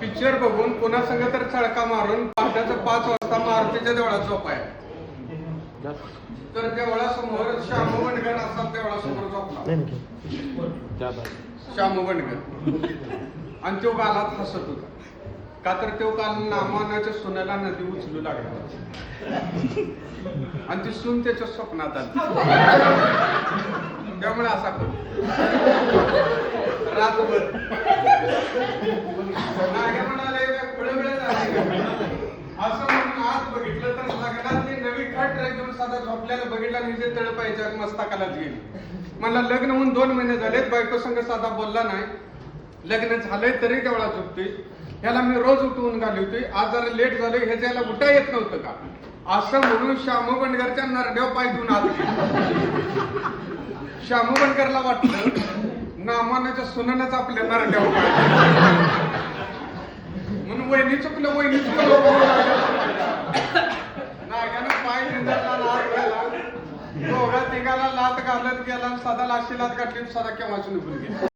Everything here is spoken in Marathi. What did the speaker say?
पिक्चर बघून पुन्हा संग तर चळका मारून पहाटेचं पाच वाजता मारुतीच्या देवळात झोपाय तर देवळासमोर श्यामू बंडगर असा देवळासमोर झोपला श्यामू बंडगर आणि तो गालात हसत होता. का तर तो काल नामानाच्या सुनेला नदी उचलू लागला. आणि ती सून त्याच्या स्वप्नात आली. त्यामुळे असा रातभर. असं म्हणून आज बघितलं तर लग्नातली नवी खट घेऊन साधा झोपल्याला बघितला आणि जे तळपायच्या मस्ताकालाच गेली मला लग्न होऊन दोन महिने झालेत बायको संग साधा बोलला नाही. लग्न झालंय तरी तेवढा झोपतोय ह्याला मी रोज उठवून घाली होती. आज जरा लेट झालोय हे ज्याला उठा येत नव्हतं का? असं म्हणून श्यामू बनगरच्या नरड्याव पाय घेऊन आज श्यामू बनगरला वाटलं नामानाच्या सुनानच आपल्या नरड्या पाय वहिनी चुकलं वहिनी चुकलं. नाग्यानं पाय निंदाचा लात घाला. दोघा तिघाला लात घालत गेला आणि सदा लाशी लात घातली आणि सदा केव्हाची निघून गेला